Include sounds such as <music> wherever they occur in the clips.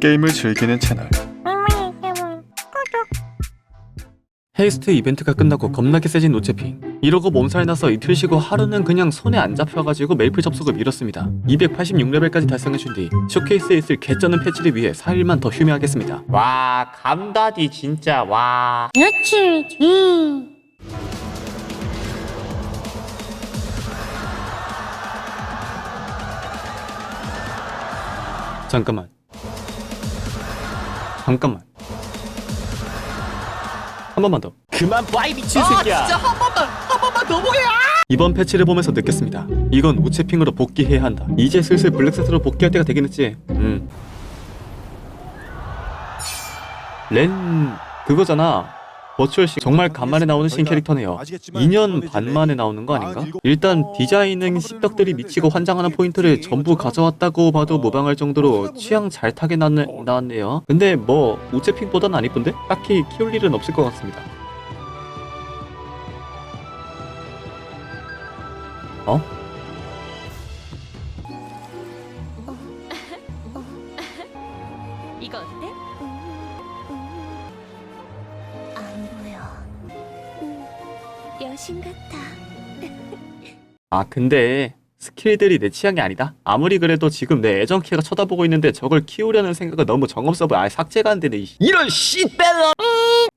게임을 즐기는 채널. 헤이스트 이벤트가 끝나고 겁나게 세진 노체핑 이러고 몸살 나서 이틀 쉬고 하루는 그냥 손에 안 잡혀가지고 메이플 접속을 미뤘습니다. 286레벨까지 달성해준 뒤 쇼케이스에 있을 개쩌는 패치를 위해 4일만 더 휴메하겠습니다. 와 감다디 진짜. 와. 며칠지 잠깐만 잠깐만 한 번만 더 그만 봐이 미친 새끼야 진짜 한 번만 한 번만 더 보게 이번 패치를 보면서 느꼈습니다. 이건 우체핑으로 복귀해야 한다. 이제 슬슬 블랙셋으로 복귀할 때가 되긴 했지. 음. 렌 그거잖아. 버추얼씨 정말 간만에 나오는 신 캐릭터네요. 2년 반 만에 나오는 거 아닌가? 일단 디자이닝 씹덕들이 미치고 환장하는 포인트를 전부 가져왔다고 봐도 무방할 정도로 취향 잘 타게 나왔네, 나왔네요. 근데 뭐 우체핑보단 안 이쁜데? 딱히 키울 일은 없을 것 같습니다. 어? <laughs> <laughs> 이거 어때? 여 여신 같아 아 근데 스킬들이 내 취향이 아니다. 아무리 그래도 지금 내 애정 키가 쳐다보고 있는데 저걸 키우려는 생각은 너무 정없어 보여. 아 삭제가 안 되네. 이 이런 씨벨러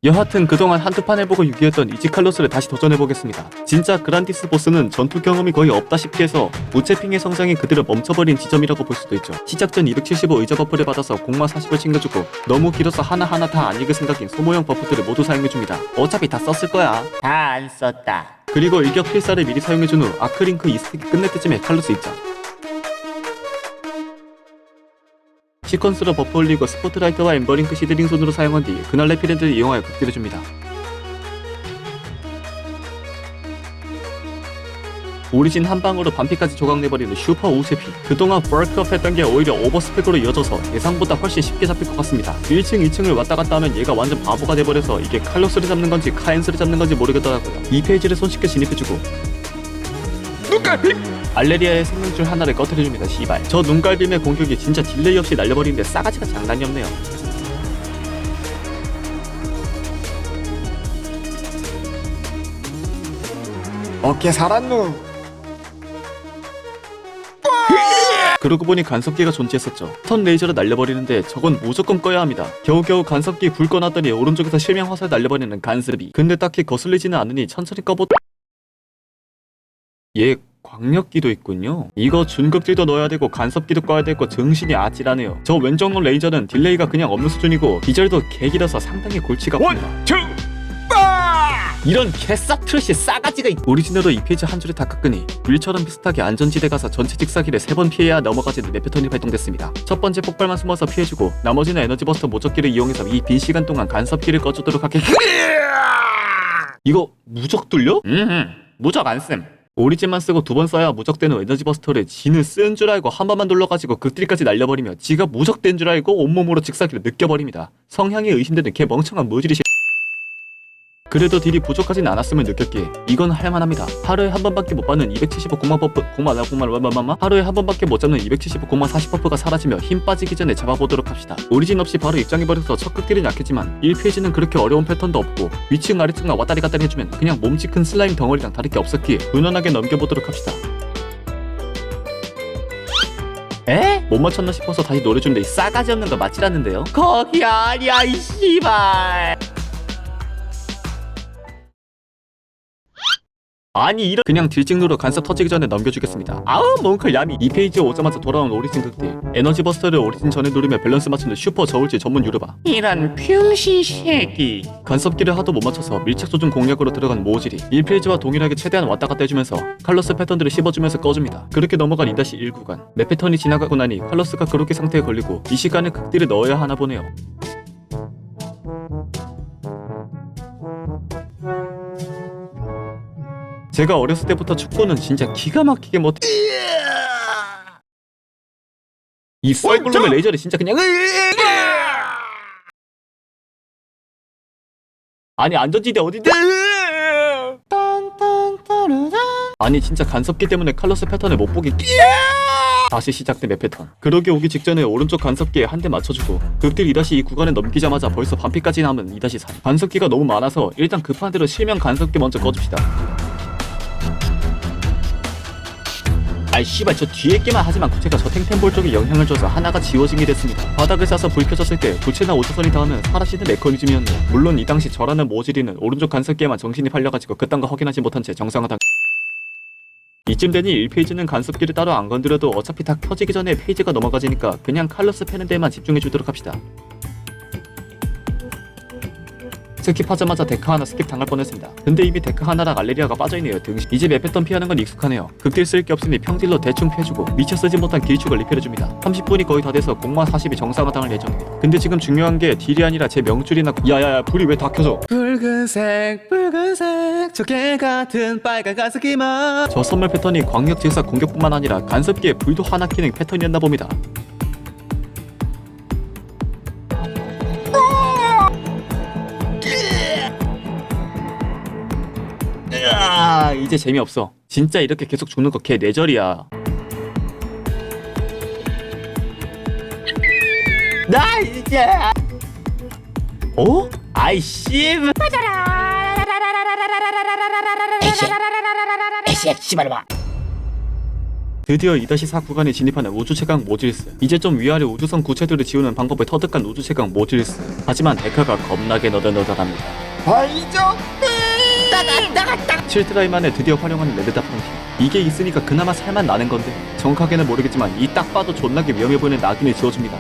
여하튼 그동안 한두 판 해보고 유기했던 이지칼로스를 다시 도전해보겠습니다. 진짜 그란디스 보스는 전투 경험이 거의 없다시피 해서 우체핑의 성장이 그대로 멈춰버린 지점이라고 볼 수도 있죠. 시작 전 275 의자 버프를 받아서 공마 40을 챙겨주고 너무 길어서 하나하나 다 안 읽을 생각인 소모형 버프들을 모두 사용해줍니다. 어차피 다 썼을 거야. 다 안 썼다 그리고 일격 필사를 미리 사용해준 후 아크링크 이스틱이 끝날 때쯤에 칼로스 입장. 시퀀스로 버프 올리고 스포트라이트와 엠버링크 시드링 손으로 사용한 뒤 그날 레 피렌트를 이용하여 극딜해줍니다. 오리진 한 방으로 반피까지 조각내버리는 슈퍼 우세피. 그동안 벌크업 했던 게 오히려 오버스펙으로 이어져서 예상보다 훨씬 쉽게 잡힐 것 같습니다. 1층 2층을 왔다 갔다 하면 얘가 완전 바보가 돼버려서 이게 칼로스를 잡는 건지 카엔스를 잡는 건지 모르겠더라고요. 이 페이지를 손쉽게 진입해주고 눈깔빔! 알레리아의 생명줄 하나를 꺼트려줍니다 시발. 저 눈깔빔의 공격이 진짜 딜레이 없이 날려버리는데 싸가지가 장난이 없네요. 어깨 살았누 그러고 보니 간섭기가 존재했었죠. 턴 레이저를 날려버리는데 저건 무조건 꺼야 합니다. 겨우겨우 간섭기 불 꺼놨더니 오른쪽에서 실명 화살 날려버리는 간스르비. 근데 딱히 거슬리지는 않으니 천천히 꺼보... 얘 광역기도 있군요. 이거 준급질도 넣어야 되고 간섭기도 꺼야 되고 정신이 아찔하네요. 저 왼쪽 눈 레이저는 딜레이가 그냥 없는 수준이고 기절도 개길어서 상당히 골치가 아픕니다. 투 이런 개싹 트릇이 싸가지가 있... 오리지널로 이 페이지 한 줄에 다 깎으니 윌처럼 비슷하게 안전지대 가서 전체 직사기를 세 번 피해야 넘어가지는 네 패턴이 발동됐습니다. 첫 번째 폭발만 숨어서 피해주고 나머지는 에너지 버스터 모적기를 이용해서 이 빈 시간 동안 간섭기를 꺼주도록 하게 <laughs> 이거 무적 뚫려? 음 무적 안씀 오리진만 쓰고 두 번 써야 무적되는 에너지 버스터를 지는 쓴 줄 알고 한 번만 눌러가지고 극딜까지 날려버리며 지가 무적된 줄 알고 온몸으로 직사기를 느껴버립니다. 성향이 의심되는 개 멍청한 무지리 시... 그래도 딜이 부족하진 않았음을 느꼈기에 이건 할만합니다. 하루에 한 번밖에 못 받는 275 공마 버프 공마 나 공마 얼마마마 하루에 한 번밖에 못 잡는 275 공마 40 버프가 사라지며 힘 빠지기 전에 잡아보도록 합시다. 오리진 없이 바로 입장해버려서 첫 극딜은 약했지만 1페이지는 그렇게 어려운 패턴도 없고 위층 아래층만 왔다리 갔다리 해주면 그냥 몸치 큰 슬라임 덩어리랑 다를 게 없었기에 무난하게 넘겨보도록 합시다. 에? 못 맞췄나 싶어서 다시 노래 이 싸가지 없는 거 맞지라는데요? 거기 아니야 이 씨발 아니 이런 그냥 딜찍누로 간섭 터지기 전에 넘겨주겠습니다. 아우 몽클 야미. 이 페이지에 오자마자 돌아온 오리진 극딜. 에너지 버스터를 오리진 전에 누르며 밸런스 맞추는 슈퍼 저울질 전문 유르바. 이런 병신 새끼. 간섭기를 하도 못 맞춰서 밀착 조준 공략으로 들어간 모질이 1페이지와 동일하게 최대한 왔다 갔다 해주면서 칼로스 패턴들을 씹어주면서 꺼줍니다. 그렇게 넘어간 2-1 구간. 매 패턴이 지나가고 나니 칼로스가 그렇게 상태에 걸리고 이 시간에 극딜을 넣어야 하나 보네요 제가 어렸을 때부터 축구는 진짜 기가 막히게 못 이 썰굴놈의 레이저를 진짜 그냥 아니 안전지대 어딘데? 아니 진짜 간섭기 때문에 칼로스 패턴을 못 보게 다시 시작된 맵 패턴. 그러게 오기 직전에 오른쪽 간섭기에 한 대 맞춰주고 극딜 2-2 구간을 넘기자마자 벌써 반피까지 남은 2-3 간섭기가 너무 많아서 일단 급한 대로 실명 간섭기 먼저 꺼줍시다 아이 씨발 저 뒤에 있기만 하지만 구체가 저 탱탱볼 쪽에 영향을 줘서 하나가 지워지게 됐습니다. 바닥을 싸서 불 켜졌을 때 부채나 오조선이 닿으면 사라지는 메커니즘이었네요. 물론 이 당시 저라는 모질이는 오른쪽 간섭기에만 정신이 팔려가지고 그딴 거 확인하지 못한 채 정상화당 이쯤 되니 1페이지는 간섭기를 따로 안 건드려도 어차피 다 켜지기 전에 페이지가 넘어가지니까 그냥 칼로스 패는 데만 집중해주도록 합시다 스킵하자마자 데카 하나 스킵 당할 뻔했습니다. 근데 이미 데카 하나랑 알레리아가 빠져있네요 등신. 이제 맵패턴 피하는 건 익숙하네요. 극딜 쓸 게 없으니 평딜로 대충 피해주고 미처 쓰지 못한 길축을 리필해줍니다. 30분이 거의 다 돼서 공마 40이 정상화 당할 예정입니다. 근데 지금 중요한 게 딜이 아니라 제 명줄이나 야야야 불이 왜 다 켜져? 붉은색 붉은색 조개 같은 빨간 가스기만 저 선물 패턴이 광역 질사 공격뿐만 아니라 간섭기에 불도 하나 키는 패턴이었나 봅니다. 아, 이제 재미없어. 진짜 이렇게 계속 죽는 거걔 뇌절이야. 나 이제 어? 아이씨 드디어 2-4 구간에 진입하는 우주 최강 모질스. 이제 좀 위아래 우주선 구체들을 지우는 방법을 터득한 우주 최강 모질스. 하지만 데카가 겁나게 너덜너덜합니다. 아이죠 나가 나가 나가 7트라이 만에 드디어 활용하는 레드다 펑키. 이게 있으니까 그나마 살만 나는 건데 정확하게는 모르겠지만 이 딱 봐도 존나게 위험해 보이는 낙인을 지워줍니다.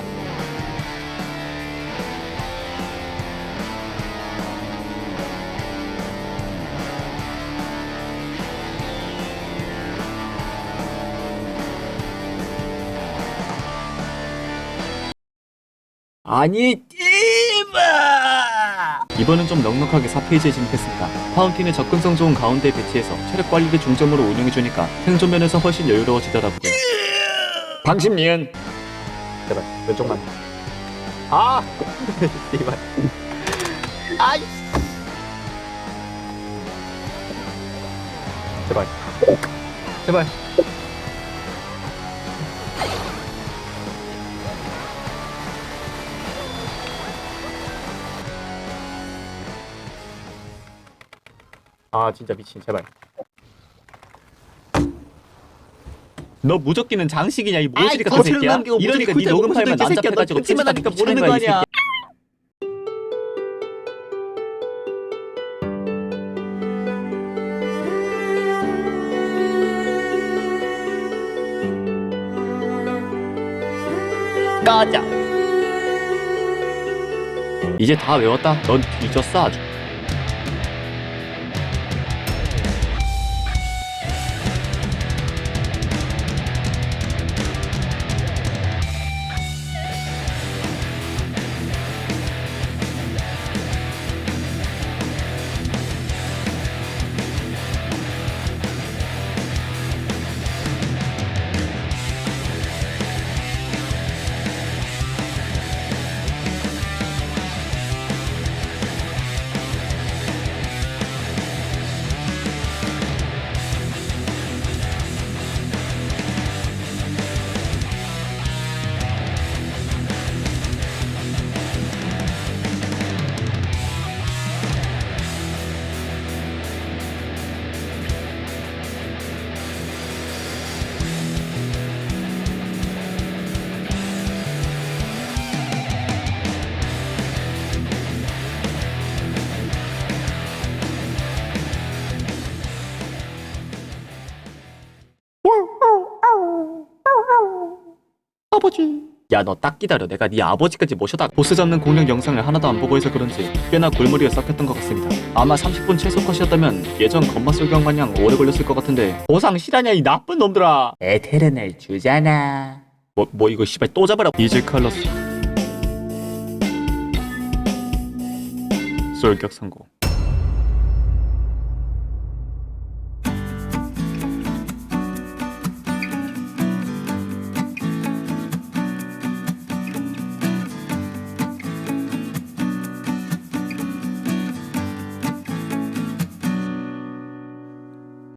아니 띠바 이번엔 좀 넉넉하게 4페이지에 진입했습니다. 파운틴을 접근성 좋은 가운데에 배치해서 체력 관리를 중점으로 운영해주니까 생존 면에서 훨씬 여유로워지더라고요. 방심 니은. 제발 왼쪽만. 아! <laughs> 이발 아이 제발. 제발 아 진짜 미친 제발. 너 무적기는 장식이냐? 이 모질이 같은 새끼야? 남기고 이러니까 네 녹음 파일만 난잡해가지고 편집만 하니까 모르는 거 아니야. 꺼져 이제 다 외웠다? 넌 뒤졌어 아주 아버지. 야 너 딱 기다려. 내가 네 아버지까지 모셔다. 보스 잡는 공략 영상을 하나도 안 보고 해서 그런지 꽤나 골머리가 썩혔던 것 같습니다. 아마 30분 최소 컷이었다면 예전 건마 소경 마냥 오래 걸렸을 것 같은데. 보상 실하냐 이 나쁜 놈들아. 에테르넬 주잖아. 뭐, 뭐 이거 씨발 또 잡아라. 이즈 칼러스. 쏠격 성공